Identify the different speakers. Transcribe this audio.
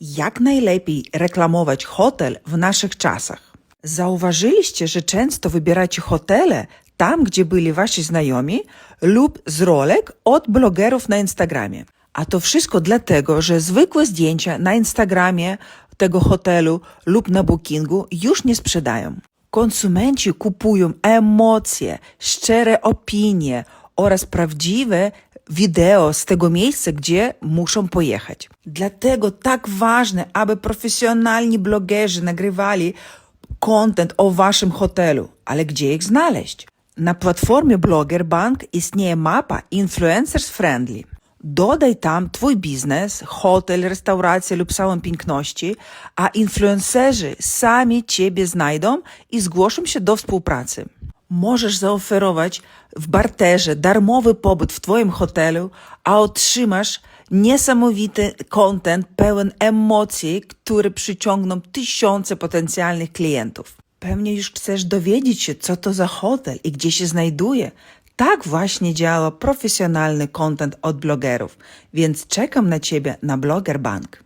Speaker 1: Jak najlepiej reklamować hotel w naszych czasach? Zauważyliście, że często wybieracie hotele tam, gdzie byli wasi znajomi lub z rolek od blogerów na Instagramie. A to wszystko dlatego, że zwykłe zdjęcia na Instagramie tego hotelu lub na bookingu już nie sprzedają. Konsumenci kupują emocje, szczere opinie oraz prawdziwe wideo z tego miejsca, gdzie muszą pojechać. Dlatego tak ważne, aby profesjonalni blogerzy nagrywali content o waszym hotelu. Ale gdzie ich znaleźć? Na platformie Blogger Bank istnieje mapa Influencers Friendly. Dodaj tam Twój biznes, hotel, restaurację lub salon piękności, a influencerzy sami Ciebie znajdą i zgłoszą się do współpracy. Możesz zaoferować w barterze darmowy pobyt w Twoim hotelu, a otrzymasz niesamowity content pełen emocji, które przyciągną tysiące potencjalnych klientów. Pewnie już chcesz dowiedzieć się, co to za hotel i gdzie się znajduje. Tak właśnie działa profesjonalny content od blogerów, więc czekam na Ciebie na Blogger Bank.